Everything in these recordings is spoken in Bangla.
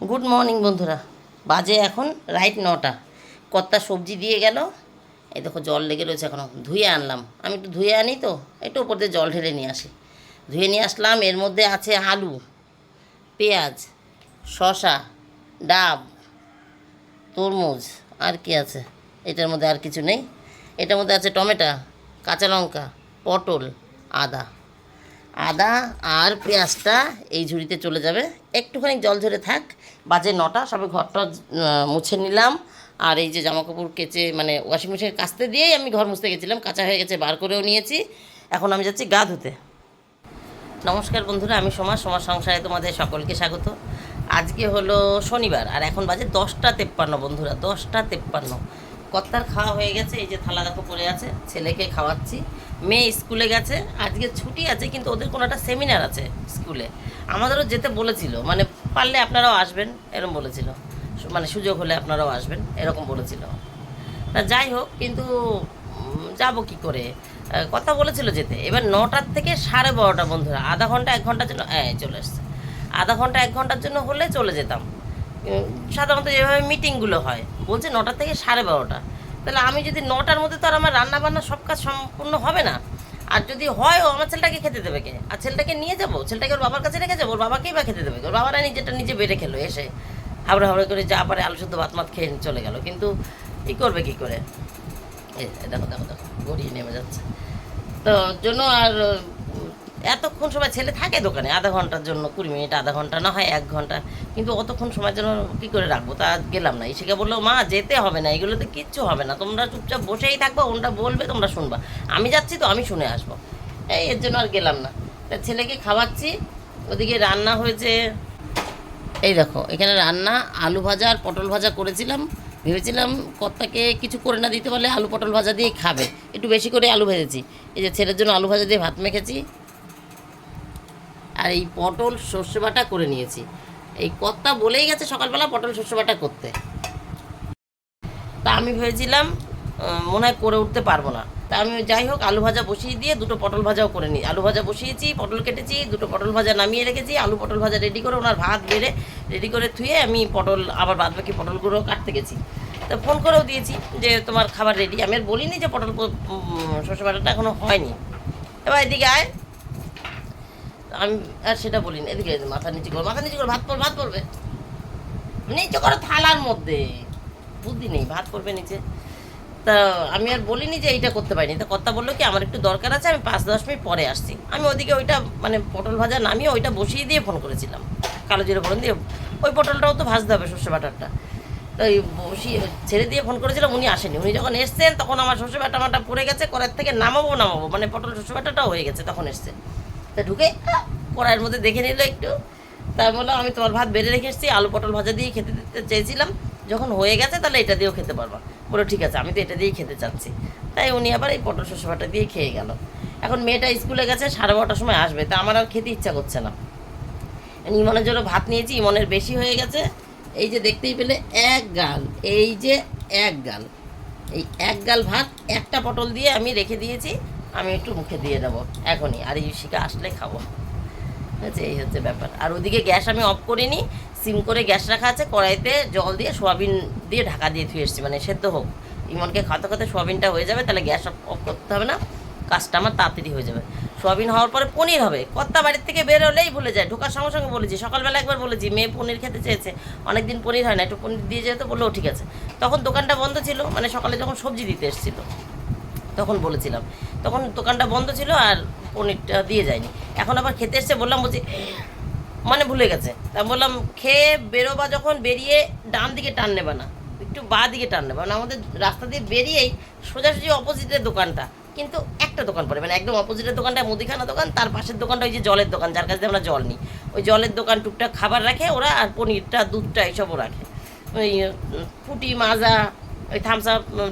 গুড মর্নিং বন্ধুরা। বাজে এখন রাইট নটা। কত্তা সবজি দিয়ে গেল। এই দেখো, জল লেগে রয়েছে এখনও ধুয়ে আনলাম। আমি একটু ধুয়ে আনি তো, একটু ওপর দিয়ে জল ঢেলে নিয়ে আসি। ধুয়ে নিয়ে আসলাম। এর মধ্যে আছে আলু, পেঁয়াজ, শসা, ডাব, তরমুজ, আর কি আছে? এটার মধ্যে আর কিছু নেই। এটার মধ্যে আছে টমেটো, কাঁচা লঙ্কা, পটল, আদা। আদা আর পেঁয়াজটা এই ঝুড়িতে চলে যাবে। একটুখানি জল ঝরে থাক। বাজে নটা, সবে ঘরটা মুছে নিলাম। আর এই যে জামা কাপড় কেচে মানে ওয়াশিং মেশিনে কাচতে দিয়েই আমি ঘর মুছতে গেছিলাম, কাঁচা হয়ে গেছে, বার করেও নিয়েছি। এখন আমি যাচ্ছি গা ধুতে নমস্কার বন্ধুরা, আমি সমাজ সমাজ সংসারে তোমাদের সকলকে স্বাগত। আজকে হলো শনিবার, আর এখন বাজে দশটা তেপ্পান্ন বন্ধুরা, দশটা তেপ্পান্ন। কত্তার খাওয়া হয়ে গেছে, এই যে থালা দেখো পড়ে আছে, ছেলেকে খাওয়াচ্ছি। মেয়ে স্কুলে গেছে, আজকে ছুটি আছে, কিন্তু ওদের কোনো একটা সেমিনার আছে স্কুলে। আমাদেরও যেতে বলেছিল মানে পারলে আপনারাও আসবেন এরকম বলেছিল। মানে সুযোগ হলে আপনারাও আসবেন, এরকম বলেছিল। তা যাই হোক, কিন্তু যাব কি করে? কথা বলেছিল যেতে। এবার নটার থেকে সাড়ে বারোটা বন্ধুরা, আধা ঘণ্টা, এক ঘণ্টার জন্য হ্যাঁ চলে এসছে। আধা ঘণ্টা, এক ঘণ্টার জন্য হলে চলে যেতাম। সাধারণত যেভাবে মিটিংগুলো হয়। বলছে নটার থেকে সাড়ে বারোটা। তাহলে আমি যদি নটার মধ্যে তো আর আমার রান্না বান্না সব কাজ সম্পূর্ণ হবে না আর যদি হয়, ও আমার ছেলেটাকে খেতে দেবে কে? আর ছেলেটাকে নিয়ে যাব? ছেলেটাকে ওর বাবার কাছে রেখে যাব? ওর বাবাকেই বা খেতে দেবে ওর বাবারা নিজেটা নিজে বেড়ে খেলো, এসে হাবড়া হাবড়া করে যা পারে আলু শুদ্ধ ভাত মাত খেয়ে চলে গেলো। কিন্তু কী করবে, কী করে? এই দেখো দেখো দেখো, গড়িয়ে নেমে যাচ্ছে। তো জন্য আর এতক্ষণ সময় ছেলে থাকে দোকানে, আধা ঘণ্টার জন্য, কুড়ি মিনিট, আধা ঘণ্টা, না হয় এক ঘণ্টা। কিন্তু অতক্ষণ সময় জন্য কী করে রাখব? তা গেলাম না। ইসেকে বলল, মা, যেতে হবে না, এগুলোতে কিচ্ছু হবে না। তোমরা চুপচাপ বসেই থাকবা, ওনটা বলবে, তোমরা শুনবা। আমি যাচ্ছি তো, আমি শুনে আসব। এই, এর জন্য আর গেলাম না। তা ছেলেকে খাওয়াচ্ছি, ওদিকে রান্না হয়েছে। এই দেখো, এখানে রান্না, আলু ভাজা আর পটল ভাজা করেছিলাম। ভেবেছিলাম কর্তাকে কিছু করে না দিতে পারলে আলু পটল ভাজা দিয়ে খাবে। একটু বেশি করে আলু ভেজেছি। এই যে ছেলের জন্য আলু ভাজা দিয়ে ভাত মেখেছি। আর এই পটল সর্ষে বাটা করে নিয়েছি। এই কর্তা বলেই গেছে সকালবেলা পটল সর্ষে বাটা করতে। তা আমি ভেবেছিলাম মনে হয় করে উঠতে পারব না। তা আমি যাই হোক, আলু ভাজা বসিয়ে দিয়ে দুটো পটল ভাজাও করে নিই আলু ভাজা বসিয়েছি, পটল কেটেছি, দুটো পটল ভাজা নামিয়ে রেখেছি, আলু পটল ভাজা রেডি করে ওনার ভাত বেড়ে রেডি করে থুয়ে আমি পটল, আবার বাদ বাকি পটলগুলো কাটতে গেছি। তা ফোন করেও দিয়েছি যে, তোমার খাবার রেডি আমি আর বলিনি যে পটল শস্য বাটাটা এখনও হয়নি। এবার এদিকে আয়। আমি আর সেটা বলিনি। এদিকে মাথা নিচে করে, মাথা নিচে করে, ভাত পড় ভাত পড়বে। নিচে করো থালার মধ্যে। বুদ্ধি নেই, ভাত করবে নিচে। তা আমি আর বলিনি যে এইটা করতে পারিনি। তা কথা বলল কি, আমার একটু দরকার আছে, আমি পাঁচ দশ মিনিট পরে আসছি। আমি ওদিকে ওইটা মানে পটল ভাজা নামিয়ে ওইটা বসিয়ে দিয়ে ফোন করেছিলাম। কালো জিরে ফোন দিয়ে। ওই পটলটাও তো ভাজতে হবে সর্ষে বাটারটা। তো ওই বসিয়ে ছেড়ে দিয়ে ফোন করেছিলাম, উনি আসেনি। উনি যখন এসছেন, তখন আমার সর্ষে বাটা মাটা পড়ে গেছে কড়ার থেকে নামাবো নামাবো। মানে পটল সর্ষে বাটাটাও হয়ে গেছে, তখন এসছে। তা ঢুকে কড়াইয়ের মধ্যে দেখে নিল একটু। তাই বললাম আমি তোমার ভাত বেড়ে রেখে এসেছি, আলু পটল ভাজা দিয়ে খেতে দিতে চেয়েছিলাম। যখন হয়ে গেছে, তাহলে এটা দিয়েও খেতে পারবা। বলো ঠিক আছে, আমি তো এটা দিয়েই খেতে চাচ্ছি। তাই উনি আবার এই পটল শস্য বাটা দিয়ে খেয়ে গেল। এখন মেয়েটা স্কুলে গেছে, সাড়ে বারোটার সময় আসবে। তা আমার আর খেতে ইচ্ছা করছে না। ইমনের জন্য ভাত নিয়েছি, ইমনের বেশি হয়ে গেছে। এই যে দেখতেই পেলে, এক গাল, এই যে এক গাল। এই এক গাল ভাত, একটা পটল দিয়ে আমি রেখে দিয়েছি। আমি একটু মুখে দিয়ে দেবো, এখনই। আর শিকা আসলে খাব। হচ্ছে এই হচ্ছে ব্যাপার। আর ওদিকে গ্যাস আমি অফ করিনি, সিম করে গ্যাস রাখা আছে, কড়াইতে জল দিয়ে সোয়াবিন দিয়ে ঢাকা দিয়ে ধুয়ে এসেছি মানে সেদ্ধ হোক। ইমনকে খাতে খাতে সোয়াবিনটা হয়ে যাবে, তাহলে গ্যাস অফ করতে হবে না, কাজটা আমার তাড়াতাড়ি হয়ে যাবে। সোয়াবিন হওয়ার পরে পনির হবে। কর্তা বাড়ির থেকে বের হলেই ভুলে যায়, ঢোকার সঙ্গে সঙ্গে বলেছি। সকালবেলা একবার বলেছি, মেয়ে পনির খেতে চেয়েছে। অনেকদিন পনির হয় না, একটু পনির দিয়ে যেতে বলল ঠিক আছে। তখন দোকানটা বন্ধ ছিল মানে সকালে যখন সবজি দিতে এসেছিল। তখন বলেছিলাম। তখন দোকানটা বন্ধ ছিল আর পনিরটা দিয়ে যায়নি। এখন আবার খেতে এসছে, বললাম, বলছি মানে ভুলে গেছে। তা বললাম, খেয়ে বেরোবা যখন, বেরিয়ে ডান দিকে টান নেবে না। একটু বা দিকে টান নেবে। মানে আমাদের রাস্তা দিয়ে বেরিয়েই সোজাসুজি অপোজিটের দোকানটা, কিন্তু একটা দোকান পড়ে। মানে একদম অপোজিটের দোকানটা, মুদিখানা দোকান, তার পাশের দোকানটা ওই যে জলের দোকান, যার কাছে আমরা জল নিই। ওই জলের দোকান টুকটাক খাবার রাখে ওরা আর পনিরটা, দুধটা এইসবও রাখে। ওই ফুটি মাজা, ওই থামস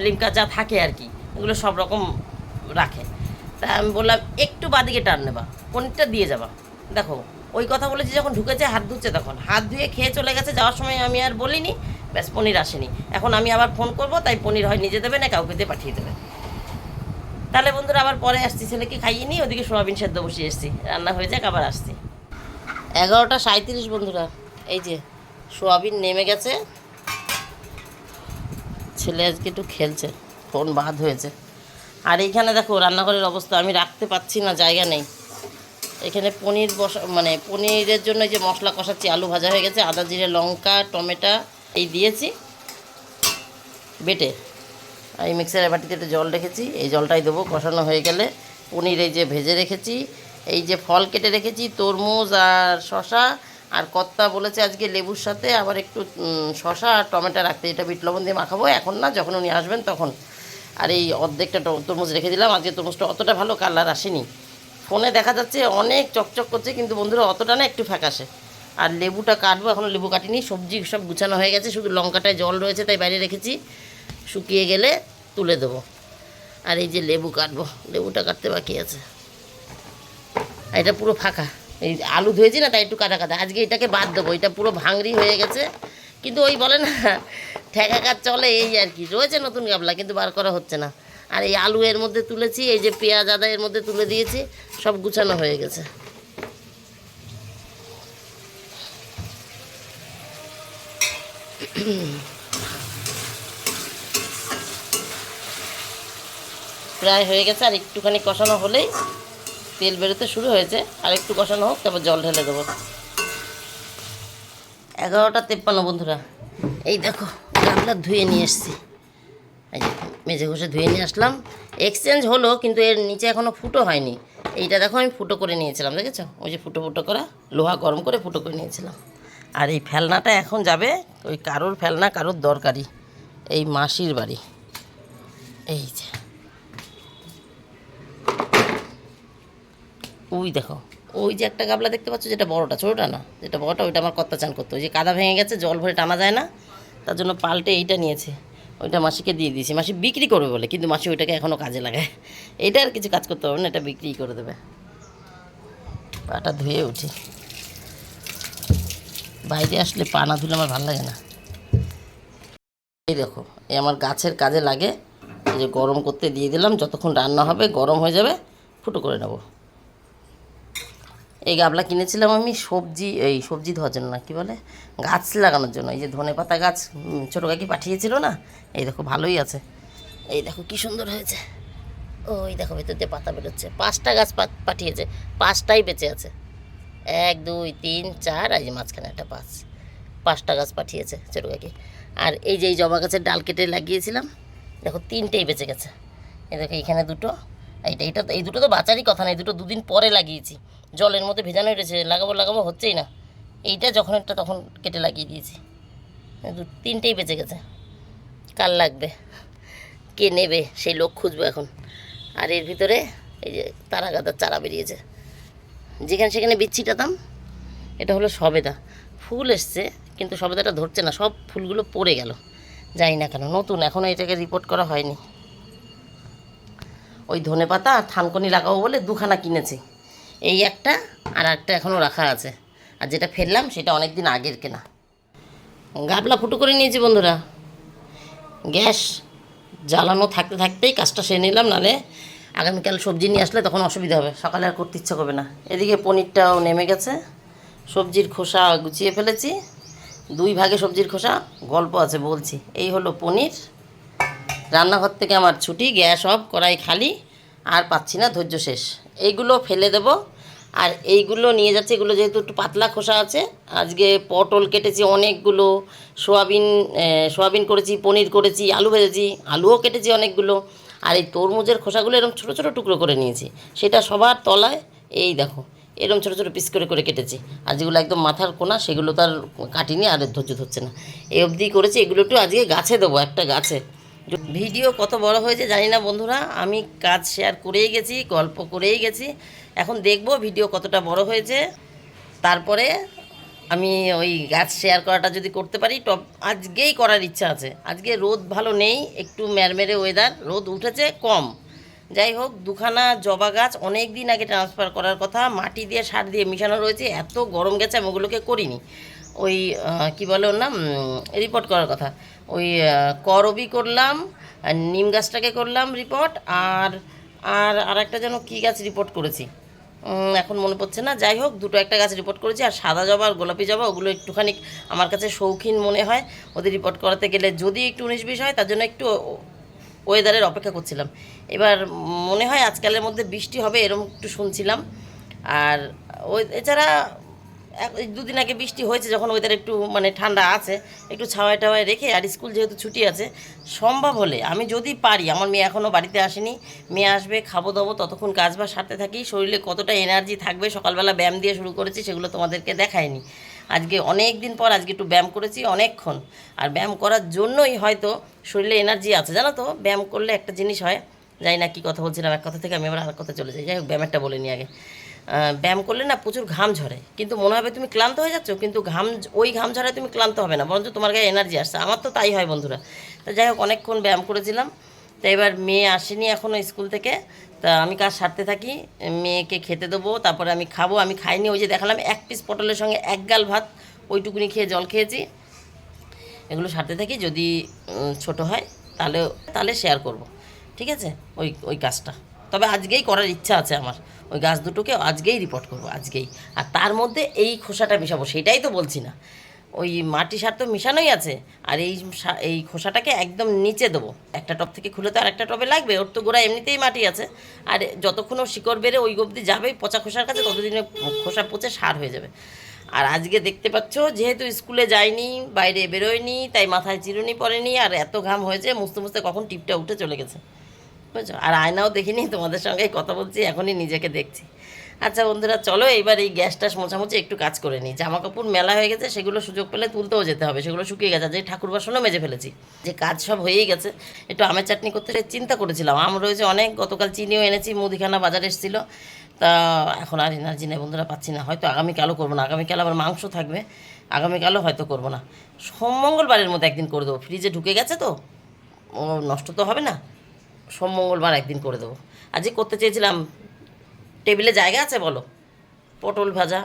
লিমকা যা থাকে আর কি। এগুলো সব রকম রাখে। তা আমি বললাম, একটু বাদিকে টান নেবা পনিরটা দিয়ে যাবা? দেখো, ওই কথা বলেছি, যখন ঢুকেছে, হাত ধুচ্ছে তখন। হাত ধুয়ে খেয়ে চলে গেছে, যাওয়ার সময় আমি আর বলিনি, ব্যাস পনির আসেনি। এখন আমি আবার ফোন করব, তাই পনির হয় নিজে দেবে না, কাউকে দিয়ে পাঠিয়ে দেবে। তাহলে বন্ধুরা, আবার পরে আসছি, ছেলেকে খাইয়ে নিই ওদিকে সোয়াবিন সেদ্ধ বসিয়ে এসছি। রান্না হয়ে যাক, আবার আসছি। এগারোটা সাঁত্রিশ বন্ধুরা, এই যে সোয়াবিন নেমে গেছে। ছেলে আজকে একটু খেলছে। ফোন বাদ হয়েছে। আর এইখানে দেখো রান্নাঘরের অবস্থা, আমি রাখতে পাচ্ছি না, জায়গা নেই। এখানে পনির বসা মানে পনিরের জন্য যে মশলা কষাচ্ছি, আলু ভাজা হয়ে গেছে, আদা, জিরে, লঙ্কা, টমেটো, এই দিয়েছি। বেটে। এই মিক্সারের বাটিতে একটু জল রেখেছি, এই জলটাই দেবো, কষানো হয়ে গেলে। পনির এই যে ভেজে রেখেছি, এই যে ফল কেটে রেখেছি, তরমুজ আর শশা আর কত্তা বলেছে আজকে লেবুর সাথে আবার একটু শশা আর টমেটো রাখতে, এটা বিট লবণ দিয়ে মাখাবো। এখন না, যখন উনি আসবেন তখন। আর এই অর্ধেকটা তরমুজ রেখে দিলাম। আজকে তরমুজটা অতটা ভালো কালার আসেনি। ফোনে দেখা যাচ্ছে অনেক চকচক করছে, কিন্তু বন্ধুরা অতটা না, একটু ফ্যাকাশে। আর লেবুটা কাটবো এখনও লেবু কাটিনি, সবজি সব গুছানো হয়ে গেছে, শুধু লঙ্কাটায় জল রয়েছে, তাই বাইরে রেখেছি। শুকিয়ে গেলে তুলে দেবো। আর এই যে লেবু কাটবো, লেবুটা কাটতে বাকি আছে। আর এটা পুরো ফাঁকা। এই আলু ধুয়েছি না, তাই একটু কাটা কাটা। আজকে এটাকে বাদ দেবো, এটা পুরো ভাঙড়ি হয়ে গেছে। কিন্তু ওই বলে না, ঠেকা কাজ চলে এই আর কি। রয়েছে নতুন গাবলা, কিন্তু বার করা হচ্ছে না। আর এই আলু এর মধ্যে তুলেছি, এই যে পেঁয়াজ আদা এর মধ্যে তুলে দিয়েছি, সব গুছানো হয়ে গেছে। প্রায় হয়ে গেছে, আর একটুখানি কষানো হলেই তেল বেরোতে শুরু হয়েছে। আর একটু কষানো হোক, তারপর জল ঢেলে দেবো। এগারোটা তেপ্পান্ন, বন্ধুরা। এই দেখো, গামলা ধুয়ে নিয়ে এসছি। এই যে, মেঝে ঘষে ধুয়ে নিয়ে আসলাম। এক্সচেঞ্জ হলো, কিন্তু এর নিচে এখনও ফুটো হয়নি। এইটা দেখো, আমি ফুটো করে নিয়েছিলাম, দেখেছ? ওই যে ফুটো ফুটো করা, লোহা গরম করে ফুটো করে নিয়েছিলাম। আর এই ফেলনাটা এখন যাবে, ওই কারোর ফেলনা, কারোর দরকারি। এই মাসির বাড়ি। এই যে। ওই দেখো ওই যে একটা গাবলা দেখতে পাচ্ছ যেটা বড়টা, ছোটোটা না, যেটা বড়টা, ওইটা আমার কত্তা চান করতো। ওই যে কাদা ভেঙে গেছে, জল ভরে টানা যায় না, তার জন্য পাল্টে এইটা নিয়েছে। ওইটা মাসিকে দিয়ে দিয়েছি। মাসি বিক্রি করবে বলে, কিন্তু মাসি ওইটাকে এখনও কাজে লাগায়। এটা আর কিছু কাজ করতে হবে না, এটা বিক্রি করে দেবে। পাটা ধুয়ে উঠি। বাইরে আসলে পা না ধুলে আমার ভালো লাগে না। এই দেখো, এই আমার গাছের কাজে লাগে। যে গরম করতে দিয়ে দিলাম, যতক্ষণ রান্না হবে, গরম হয়ে যাবে, ফুটো করে নেব। এই গাবলা কিনেছিলাম আমি সবজি, এই সবজি ধোয়ার জন্য না, কী বলে? গাছ লাগানোর জন্য, এই যে ধনে পাতা গাছ ছোটো কাকি পাঠিয়েছিল না? এই দেখো, ভালোই আছে। এই দেখো, কি সুন্দর হয়েছে। ওই দেখো, ভেতর দিয়ে পাতা বেরোচ্ছে। পাঁচটা গাছ পাঠিয়েছে, পাঁচটাই বেঁচে আছে। এক, দুই, তিন, চার আর মাঝখানে একটা পাঁচ, পাঁচটা গাছ পাঠিয়েছে ছোটো কাকি। আর এই যে, এই জবা গাছের ডাল কেটে লাগিয়েছিলাম, দেখো, তিনটেই বেঁচে গেছে। এই দেখো এইখানে দুটো এইটা তো- এই দুটো তো বাঁচারই কথা না, এই দুটো দুদিন পরে লাগিয়েছি। জলের মধ্যে ভেজানো রয়েছে, লাগাবো লাগাবো হচ্ছেই না। এইটা যখন একটা তখন কেটে লাগিয়ে দিয়েছি। দু, তিনটেই বেঁচে গেছে। কার লাগবে। কে নেবে? সেই লোক খুঁজবো এখন। আর এর ভিতরে এই যে তারা গাদার চারা বেরিয়েছে। যেখানে সেখানে বিচ্ছিটাতাম এটা হলো সবেদা। ফুল এসছে, কিন্তু সবেদাটা ধরছে না, সব ফুলগুলো পড়ে গেল। যাই না কেন, নতুন এখনও এটাকে রিপোর্ট করা হয়নি। ওই ধনে পাতা আর থানকনি লাগাবো বলে দুখানা কিনেছি। এই একটা আর একটা এখনও রাখা আছে। আর যেটা ফেললাম সেটা অনেক দিন আগের কেনা। গাবলা ফুটো করে নিয়েছি বন্ধুরা। গ্যাস জ্বালানো থাকতে থাকতেই কাজটা সেরে নিলাম নালে আগামীকাল সবজি নিয়ে আসলে তখন অসুবিধা হবে। সকালে আর করতে ইচ্ছা করবে না। এদিকে পনিরটাও নেমে গেছে। সবজির খোসা গুছিয়ে ফেলেছি। দুই ভাগে সবজির খোসা গল্প আছে বলছি। এই হলো পনির। রান্নাঘর থেকে আমার ছুটি, গ্যাস অফ, কড়াই খালি, আর পাচ্ছি না ধৈর্য শেষ। এইগুলো ফেলে দেব। আর এইগুলো নিয়ে যাচ্ছে, এগুলো যেহেতু একটু পাতলা খোসা আছে, আজকে পটল কেটেছি অনেকগুলো, সোয়াবিন সোয়াবিন করেছি, পনির করেছি, আলু ভেজেছি, আলুও কেটেছি অনেকগুলো, আর এই তরমুজের খোসাগুলো এরকম ছোটো ছোটো টুকরো করে নিয়েছি। সেটা সবার তলায়, এই দেখো, এরকম ছোটো ছোটো পিস করে করে কেটেছি। আর যেগুলো একদম মাথার কোনা, সেগুলো তার কাটিনি, আর ধৈর্য ধরছে না। এই অবধি করেছি, এগুলো একটু আজকে গাছে দেবো, একটা গাছে। ভিডিও কত বড় হয়েছে জানি না বন্ধুরা, আমি কাজ শেয়ার করেই গেছি, গল্প করেই গেছি। এখন দেখব ভিডিও কতটা বড় হয়েছে। তারপরে আমি ওই গাছ শেয়ার করাটা যদি করতে পারি, টপ আজকেই করার ইচ্ছা আছে। আজকে রোদ ভালো নেই, একটু ম্যারমেরে ওয়েদার রোদ উঠেছে কম। যাই হোক, দুখানা জবা গাছ অনেক দিন আগে ট্রান্সফার করার কথা, মাটি দিয়ে, সার দিয়ে মিশানো রয়েছে, এত গরম গেছে, আমি ওগুলোকে করিনি। ওই কি বলে ওর নাম? রিপোর্ট করার কথা। ওই করবি করলাম নিম গাছটাকে করলাম রিপোর্ট আর আর আর একটা যেন কী গাছ রিপোর্ট করেছি? এখন মনে পড়ছে না। যাই হোক, দুটো একটা গাছ রিপোর্ট করেছি, আর সাদা জবা আর গোলাপি জবা, ওগুলো একটুখানি আমার কাছে শৌখিন মনে হয়। ওদের রিপোর্ট করাতে গেলে যদি একটু উনিশ বিশ হয়, তার জন্য একটু ওয়েদারের অপেক্ষা করছিলাম। এবার মনে হয় আজকালের মধ্যে বৃষ্টি হবে এরকম একটু শুনছিলাম। আর ওই, এছাড়া দুদিন আগে বৃষ্টি হয়েছে, যখন ওয়েদার একটু মানে ঠান্ডা আছে, একটু ছাওয়ায় টাওয়ায় রেখে, আর স্কুল যেহেতু ছুটি আছে, সম্ভব হলে, আমি যদি পারি, আমার মেয়ে এখনও বাড়িতে আসেনি, মেয়ে আসবে, খাব দাবো, ততক্ষণ কাজ বাজ সারতে থাকি, শরীরে কতটা এনার্জি থাকবে, সকালবেলা ব্যায়াম দিয়ে শুরু করেছি, সেগুলো তোমাদেরকে দেখায়নি। আজকে অনেক দিন পর আজকে একটু ব্যায়াম করেছি, অনেকক্ষণ। আর ব্যায়াম করার জন্যই হয়তো শরীরে এনার্জি আছে। জানো তো, ব্যায়াম করলে একটা জিনিস হয়, জানি না কী কথা বলছিলাম, এক কথা থেকে আমি আবার আর কথা চলে যাই। যাই হোক ব্যায়ামেরটা বলে নিই আগে। ব্যায়াম করলে না প্রচুর ঘাম ঝরে। কিন্তু মনে হবে তুমি ক্লান্ত হয়ে যাচ্ছ, কিন্তু ঘাম, ওই ঘাম ঝরায় তুমি ক্লান্ত হবে না। বরঞ্চ তোমার গায়ে এনার্জি আসছে। আমার তো তাই হয় বন্ধুরা। তো যাই হোক, অনেকক্ষণ ব্যায়াম করেছিলাম। তো এবার মেয়ে আসেনি এখনও স্কুল থেকে। তা আমি কাজ সারতে থাকি। মেয়েকে খেতে দেবো, তারপরে আমি খাব। আমি খাইনি, ওই যে দেখালাম, এক পিস পটলের সঙ্গে এক গাল ভাত, ওইটুকুনি খেয়ে জল খেয়েছি। এগুলো সারতে থাকি। যদি ছোট হয়, তাহলে তাহলে শেয়ার করব। ঠিক আছে? ওই ওই কাজটা। তবে আজকেই করার ইচ্ছা আছে আমার। ওই গাছ দুটোকে আজকেই রিপোর্ট করব, আজকেই। আর তার মধ্যে এই খোসাটা মিশাবো, সেটাই তো বলছি না। ওই মাটি সার তো মিশানোই আছে, আর এই এই খোসাটাকে একদম নিচে দেবো। একটা টব থেকে খুলে তো আর একটা টবে লাগবে, ওর তো গোড়া এমনিতেই মাটি আছে। আর যতক্ষণ শিকড় বেড়ে ওই অবধি যাবে, পচা খোসার কাছে, ততদিনে খোসা পচে সার হয়ে যাবে। আর আজকে দেখতে পাচ্ছ, যেহেতু স্কুলে যায়নি, বাইরে বেরোয়নি, তাই মাথায় চিরুনি পড়েনি, আর এত ঘাম হয়েছে, মুছতে মুছতে কখন টিপটা উঠে চলে গেছে। বুঝছ? আর আয়নাও দেখিনি, তোমাদের সঙ্গে কথা বলছি, এখনই নিজেকে দেখছি। আচ্ছা বন্ধুরা, চলো এইবার এই গ্যাস গ্যাসটা মোছামুছি একটু কাজ করে নিই। জামা কাপড় মেলা হয়ে গেছে, সেগুলো সুযোগ পেলে তুলতেও যেতে হবে, সেগুলো শুকিয়ে গেছে যে ঠাকুর বাসনও মেজে ফেলেছি। যে কাজ সব হয়েই গেছে, একটু আমের চাটনি করতে চিন্তা করেছিলাম, আম রয়েছে অনেক, গতকাল চিনিও এনেছি, মুদিখানা বাজার এসেছিল। তা এখন আর এনার্জি নেই বন্ধুরা, পাচ্ছি না, হয়তো আগামীকালও করব না, আগামীকাল আবার মাংস থাকবে, আগামীকালও হয়তো করব না। সোম মঙ্গলবারের মধ্যে একদিন করে দেবো, ফ্রিজে ঢুকে গেছে তো, ও নষ্ট তো হবে না। সোম, মঙ্গলবার একদিন করে দেবো। আজকে করতে চেয়েছিলাম, টেবিলে জায়গা আছে বলো? পটল ভাজা,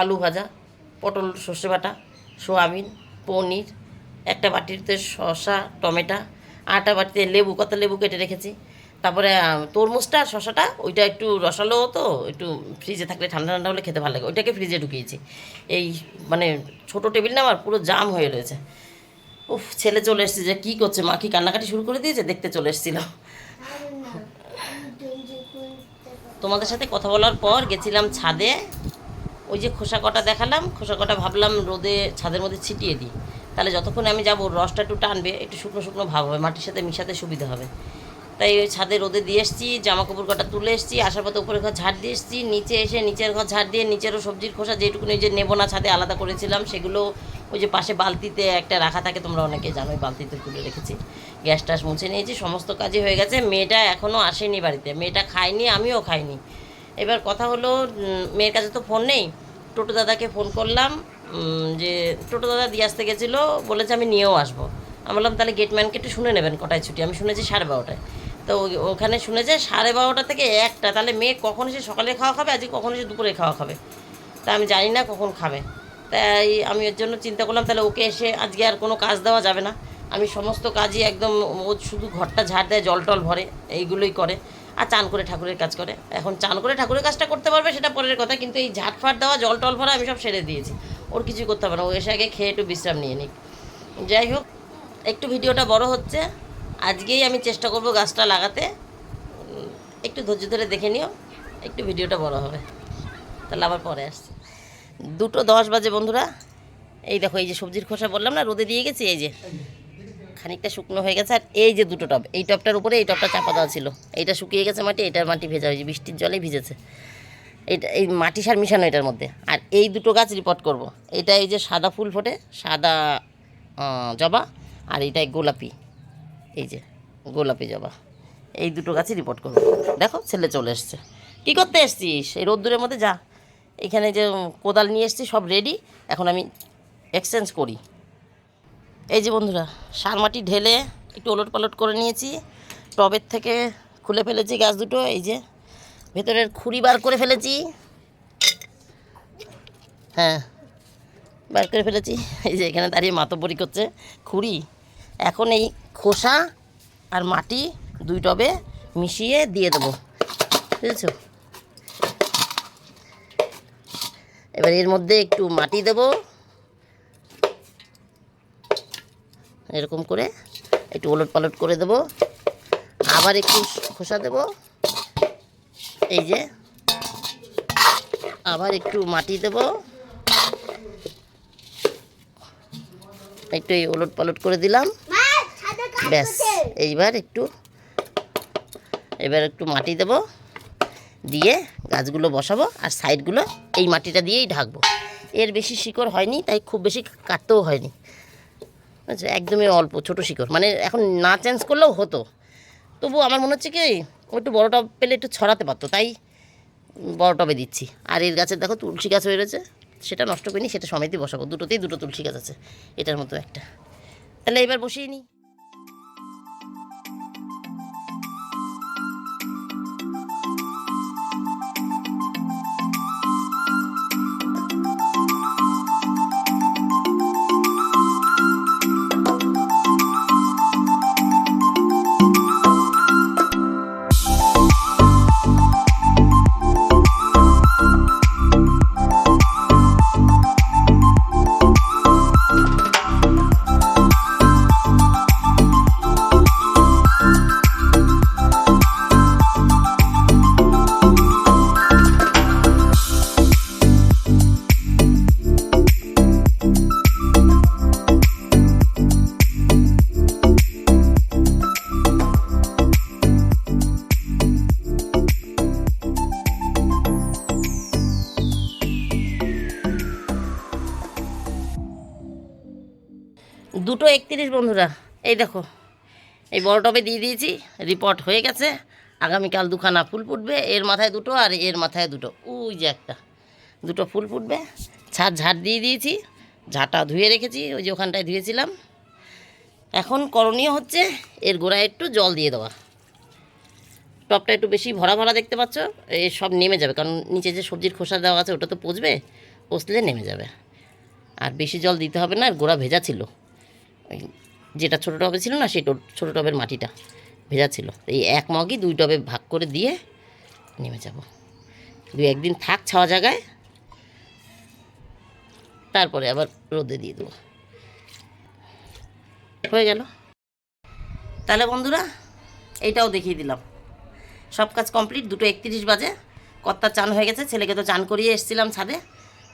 আলু ভাজা, পটল সর্ষে বাটা, সোয়াবিন, পনির, একটা বাটিতে শসা, টমেটো, আটা বাটিতে লেবু, কত লেবু কেটে রেখেছি। তারপরে তরমুজটা, শসাটা, ওইটা একটু রসালো তো, একটু ফ্রিজে থাকলে ঠান্ডা ঠান্ডা হলে খেতে ভালো লাগে। ওইটাকে ফ্রিজে ঢুকিয়েছি। এই মানে ছোট টেবিল না, আমার পুরো জাম হয়ে রয়েছে। উফ, ছেলে চলে এসেছে যে কী করছে? মা কি কান্নাকাটি শুরু করে দিয়েছে? দেখতে চলে এসেছিল তোমাদের সাথে কথা বলার পর গেছিলাম ছাদে, ওই যে খোসা কটা দেখালাম, খোসা কটা ভাবলাম রোদে ছাদের মধ্যে ছিটিয়ে দিই। তাহলে যতক্ষণ আমি যাব, রসটা একটু টানবে, একটু শুকনো শুকনো ভাব হবে, মাটির সাথে মিশাতে সুবিধা হবে। তাই ওই ছাদে রোদে দিয়ে এসেছি জামা কাপড় কটা তুলে এসেছি, আসার পথে উপরে ঘর ঝাড় দিয়ে এসেছি, নিচে এসে নিচের ঘর ঝাড় দিয়ে নিচেরও সবজির খোসা যেটুকু যে নেব না ছাদে আলাদা করেছিলাম, সেগুলো ওই যে পাশে বালতিতে একটা রাখা থাকে, তোমরা অনেকে জানো ওই বালতিতে তুলে রেখেছি। গ্যাস টাস মুছে নিয়েছি, সমস্ত কাজই হয়ে গেছে, মেয়েটা এখনও আসেনি বাড়িতে, মেয়েটা খায়নি, আমিও খাইনি। এবার কথা হলো মেয়ের কাছে তো ফোন নেই, টোটো দাদাকে ফোন করলাম যে টোটো দাদা দিয়ে আসতে গেছিল, বলেছে আমি নিয়েও আসব। আমি বললাম, তাহলে গেটম্যানকে একটু শুনে নেবেন, কটায় ছুটি? আমি শুনেছি সাড়ে বারোটায়। তো ওখানে শুনেছে সাড়ে বারোটা থেকে একটা। তাহলে মেয়ে কখন এসে সকালে খাওয়া খাবে? আজকে কখন এসে দুপুরে খাওয়া খাবে? তা আমি জানি না কখন খাবে। তাই আমি এর জন্য চিন্তা করলাম, তাহলে ওকে এসে আজকে আর কোনো কাজ দেওয়া যাবে না। আমি সমস্ত কাজই একদম ও শুধু ঘরটা ঝাড় দেয়, জল টল ভরে, এইগুলোই করে। আর চান করে ঠাকুরের কাজ করে। এখন চান করে ঠাকুরের কাজটা করতে পারবে, সেটা পরের কথা। কিন্তু এই ঝাড় ফাট দেওয়া, জল টল ভরা আমি সব সেরে দিয়েছি। ওর কিছু করতে হবে না। ও এসে আগে খেয়ে একটু বিশ্রাম নিয়ে নিক। যাই হোক, একটু ভিডিওটা বড় হচ্ছে। আজকেই আমি চেষ্টা করব গাছটা লাগাতে। একটু ধৈর্য ধরে দেখে নিও, একটু ভিডিওটা বড় হবে। তাহলে আবার পরে আসছি। দুটো দশ বাজে বন্ধুরা। এই দেখো, এই যে সবজির খোসা বললাম না, রোদে দিয়ে গেছি, এই যে। খানিকটা শুকনো হয়ে গেছে, আর এই যে দুটো টব, এই টবটার উপরে এই টবটা চাপা দেওয়া ছিল। এইটা শুকিয়ে গেছে মাটি এটার মাটি ভেজা হয়েছে, বৃষ্টির জলে ভিজেছে। এটা এই মাটি সার মিশানো এটার মধ্যে। আর এই দুটো গাছ রিপোর্ট করব। এটা এই যে সাদা ফুল ফোটে, সাদা জবা, আর এইটাই গোলাপি। এই যে, গোলাপি জবা। এই দুটো গাছই রিপোর্ট করব দেখো, ছেলে চলে এসছে। কী করতে এসছিস? এই রোদ্দুরের মধ্যে যা। এখানে যে কোদাল নিয়ে এসছি, সব রেডি এখন আমি এক্সচেঞ্জ করি। এই যে বন্ধুরা, সার মাটি ঢেলে একটু ওলট পালট করে নিয়েছি। টবের থেকে খুলে ফেলেছি গাছ দুটো, এই যে ভেতরের খুঁড়ি বার করে ফেলেছি। হ্যাঁ বার করে ফেলেছি। এই যে এখানে দাঁড়িয়ে মাতব্বরি করছে খুঁড়ি। এখন এই খোসা আর মাটি দুই টবে মিশিয়ে দিয়ে দেবো। বুঝেছ? এবার এর মধ্যে একটু মাটি দেব। এরকম করে একটু ওলট পালট করে দেব। আবার একটু খোসা দেব। এই যে, আবার একটু মাটি দেব। একটু এই ওলট পালট করে দিলাম। ব্যাস, এইবার একটু এবার একটু মাটি দেব, দিয়ে গাছগুলো বসাবো, আর সাইডগুলো এই মাটিটা দিয়েই ঢাকবো। এর বেশি শিকড় হয়নি, তাই খুব বেশি কাটতেও হয়নি। আচ্ছা একদমই অল্প, ছোট শিকড়। মানে এখন না চেঞ্জ করলেও হতো। তবু আমার মনে হচ্ছে কি একটু বড় টব পেলে একটু ছড়াতে পারতো, তাই বড় টবে দিচ্ছি। আর এর গাছের দেখো তুলসী গাছ হয়ে রয়েছে, সেটা নষ্ট করিনি, সেটা সমেতই বসাবো। দুটোতেই দুটো তুলসী গাছ আছে, এটার মতো একটা। তাহলে এবার বসিয়ে নিই দেখো, এই বড় টবে দিয়ে দিয়েছি রিপোর্ট হয়ে গেছে, আগামীকাল দুখানা ফুল ফুটবে, এর মাথায় দুটো আর এর মাথায় দুটো। ওই যে একটা, দুটো ফুল ফুটবে, ছাদ ঝাড় দিয়ে দিয়েছি, ঝাঁটা ধুয়ে রেখেছি, ওই যে ওখানটায় ধুয়েছিলাম। এখন করণীয় হচ্ছে এর গোড়ায় একটু জল দিয়ে দেওয়া। টপটা একটু বেশি ভরা ভরা দেখতে পাচ্ছ, এ সব নেমে যাবে, কারণ নিচে যে সবজির খোসা দেওয়া আছে, ওটা তো পচবে, পচলে নেমে যাবে। আর বেশি জল দিতে হবে না আর গোড়া ভেজা ছিল। যেটা ছোটো টবে ছিল না, সেই ছোটো টবের মাটিটা ভেজা ছিল। এই এক মগই দুই টবে ভাগ করে দিয়ে নেমে যাব। দু একদিন থাক ছাওয়া জায়গায়। তারপরে আবার রোদে দিয়ে দেবো। হয়ে গেল। তাহলে বন্ধুরা এইটাও দেখিয়ে দিলাম। সব কাজ কমপ্লিট, দুটো একত্রিশ বাজে। কর্তা চান হয়ে গেছে, ছেলেকে তো চান করিয়ে এসেছিলাম ছাদে।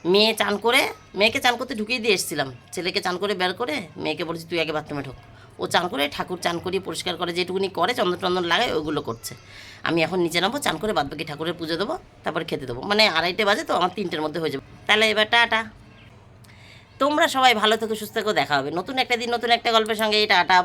মেয়ে চান করে, মেয়েকে চান করতে ঢুকিয়ে দিয়ে এসেছিলাম। ছেলেকে চান করে বের করে, মেয়েকে বলেছি, তুই আগে বাথরুমে ঢোক। ও চান করে, ঠাকুর চান করিয়ে পরিষ্কার করে যেটুকুনি করে চন্দন টন্দন লাগায় ওগুলো করছে। আমি এখন নিচে নামবো, চান করে বাদবাকি ঠাকুরের পুজো দেবো, তারপরে খেতে দেবো। মানে আড়াইটে বাজে তো, আমার তিনটের মধ্যে হয়ে যাবে। তাহলে এবার টাটা। তোমরা সবাই ভালো থেকো, সুস্থ থেকো, দেখা হবে। নতুন একটা দিন, নতুন একটা গল্পের সঙ্গে এটা আটা